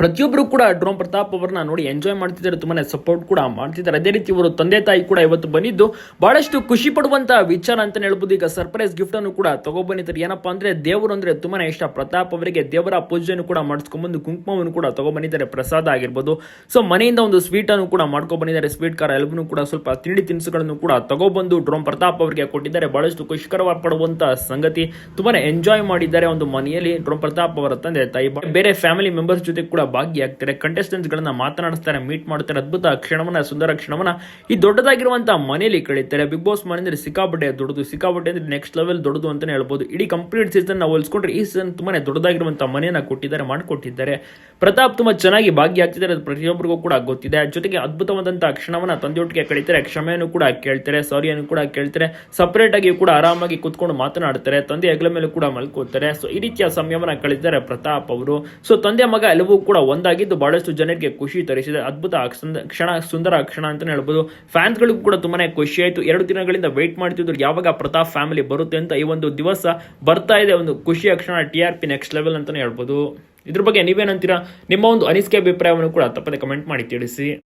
ಪ್ರತಿಯೊಬ್ಬರು ಕೂಡ ಡ್ರೋನ್ ಪ್ರತಾಪ್ ಅವರನ್ನ ನೋಡಿ ಎಂಜಾಯ್ ಮಾಡ್ತಿದ್ದಾರೆ, ತುಂಬಾನೇ ಸಪೋರ್ಟ್ ಕೂಡ ಮಾಡ್ತಿದ್ದಾರೆ. ಅದೇ ರೀತಿ ಇವರು ತಂದೆ ತಾಯಿ ಕೂಡ ಇವತ್ತು ಬಂದಿದ್ದು. ಬಹಳಷ್ಟು ಖುಷಿ ಪಡುವಂತ ವಿಚಾರ ಅಂತ ಹೇಳ್ಬೋದು. ಈಗ ಸರ್ಪ್ರೈಸ್ ಗಿಫ್ಟ್ ಅನ್ನು ಕೂಡ ತಗೊಬಂದಿದ್ದಾರೆ ಏನಪ್ಪಾ ಅಂದ್ರೆ ದೇವರು ಅಂದ್ರೆ ತುಂಬಾನೇ ಇಷ್ಟ. ಪ್ರತಾಪ್ ಅವರಿಗೆ ದೇವರ ಪೂಜೆಯನ್ನು ಕೂಡ ಮಾಡಿಸ್ಕೊಂಡ್ಬಂದು ಕುಂಕುಮವನ್ನು ಕೂಡ ತಗೊಬಂದಿದ್ದಾರೆ ಪ್ರಸಾದ ಆಗಿರ್ಬೋದು. ಸೊ ಮನೆಯಿಂದ ಒಂದು ಸ್ವೀಟ್ ಅನ್ನು ಕೂಡ ಮಾಡ್ಕೊಬಂದಿದ್ದಾರೆ ಸ್ವೀಟ್ ಕಾರ ಎಲ್ಲವನ್ನೂ ಕೂಡ ಸ್ವಲ್ಪ ತಿಂಡಿ ತಿನಿಸುಗಳನ್ನು ಕೂಡ ತಗೊಬಂದು ಡ್ರೋನ್ ಪ್ರತಾಪ್ ಅವರಿಗೆ ಕೊಟ್ಟಿದ್ದಾರೆ. ಬಹಳಷ್ಟು ಖುಷಿಕರವಾಗಿ ಪಡುವಂತ ಸಂಗತಿ. ತುಂಬಾನೇ ಎಂಜಾಯ್ ಮಾಡಿದ್ದಾರೆ ಒಂದು ಮನೆಯಲ್ಲಿ ಡ್ರೋನ್ ಪ್ರತಾಪ್ ಅವರ ತಂದೆ ತಾಯಿ. ಬೇರೆ ಫ್ಯಾಮಿಲಿ ಮೆಂಬರ್ಸ್ ಜೊತೆ ಕೂಡ ಭಾಗಿಯಾಗ್ತಾರೆ ಕಂಟೆಸ್ಟೆಂಟ್ಸ್ ಗಳನ್ನ ಮಾತನಾಡಿಸ್ತಾರೆ ಮೀಟ್ ಮಾಡ್ತಾರೆ ಅದ್ಭುತ ಕ್ಷಣವನ್ನ, ಸುಂದರ ಕ್ಷಣವನ್ನ. ಈ ದೊಡ್ಡದಾಗಿರುವಂತಹ ಮನೆಯಲ್ಲಿ ಕಳೀತಾರೆ ಬಿಗ್ ಬಾಸ್ ಮನೆ ಅಂದ್ರೆ ಸಿಕ್ಕಾಪಟ್ಟೆ ದೊಡ್ಡದು, ಸಿಕ್ಕಾಪಟ್ಟೆ ಅಂದ್ರೆ ನೆಕ್ಸ್ಟ್ ಲೆವೆಲ್ ದೊಡ್ಡದು ಅಂತಾನೆ ಹೇಳ್ಬೋದು. ಇಡೀ ಕಂಪ್ಲೀಟ್ ಸೀಸನ್ ನಾವು ಹೋಲಿಸ್ಕೊಂಡ್ರೆ ಈ ಸೀಸನ್ ತುಂಬಾನೇ ದೊಡ್ಡದಾಗಿರುವಂತಹ ಮನೆಯನ್ನ ಕೊಟ್ಟಿದ್ದಾರೆ, ಮಾಡಿಕೊಟ್ಟಿದ್ದಾರೆ. ಪ್ರತಾಪ್ ತುಂಬಾ ಚೆನ್ನಾಗಿ ಭಾಗಿಯಾಗ್ತಿದ್ದಾರೆ ಅದು ಪ್ರತಿಯೊಬ್ಬರಿಗೂ ಕೂಡ ಗೊತ್ತಿದೆ. ಜೊತೆಗೆ ಅದ್ಭುತವಾದಂತಹ ಕ್ಷಣವನ್ನ ತಂದೆಯೊಟ್ಟಿಗೆ ಕಳೀತಾರೆ, ಕ್ಷಮೆಯನ್ನು ಕೂಡ ಕೇಳ್ತಾರೆ ಸಾರಿಯನ್ನು ಕೂಡ ಕೇಳ್ತಾರೆ. ಸಪರೇಟ್ ಆಗಿ ಕೂಡ ಆರಾಮಾಗಿ ಕುತ್ಕೊಂಡು ಮಾತನಾಡ್ತಾರೆ, ತಂದೆ ಹೆಗಲ ಮೇಲೆ ಕೂಡ ಮಲ್ಕೋತಾರೆ. ಸೊ ಈ ರೀತಿಯ ಸಮಯವನ್ನ ಕಳೀತಾರೆ ಪ್ರತಾಪ್ ಅವರು. ಸೊ ತಂದೆ ಮಗ ಎಲ್ಲವೂ ಕೂಡ ಒಂದಾಗಿದ್ದು ಬಹಳಷ್ಟು ಜನರಿಗೆ ಖುಷಿ ತರಿಸಿದೆ. ಅದ್ಭುತ ಕ್ಷಣ ಸುಂದರ ಕ್ಷಣ ಅಂತಾನೆ ಹೇಳ್ಬೋದು. ಫ್ಯಾನ್ಸ್ಗಳಿಗೂ ಕೂಡ ತುಂಬಾನೇ ಖುಷಿ ಆಯ್ತು. ಎರಡು ದಿನಗಳಿಂದ ವೆಯ್ಟ್ ಮಾಡ್ತಿದ್ರು. ಯಾವಾಗ ಪ್ರತಾಪ್ ಫ್ಯಾಮಿಲಿ ಬರುತ್ತೆ ಅಂತ ಈ ಒಂದು ದಿವಸ ಬರ್ತಾ ಇದೆ. ಒಂದು ಖುಷಿಯ ಕ್ಷಣ T R P next level ಅಂತಾನೆ ಹೇಳ್ಬೋದು. ಇದ್ರ ಬಗ್ಗೆ ನೀವೇನಂತೀರಾ? ನಿಮ್ಮ ಒಂದು ಅನಿಸಿಕೆ ಅಭಿಪ್ರಾಯವನ್ನು ಕೂಡ ತಪ್ಪದೆ ಕಮೆಂಟ್ ಮಾಡಿ ತಿಳಿಸಿ.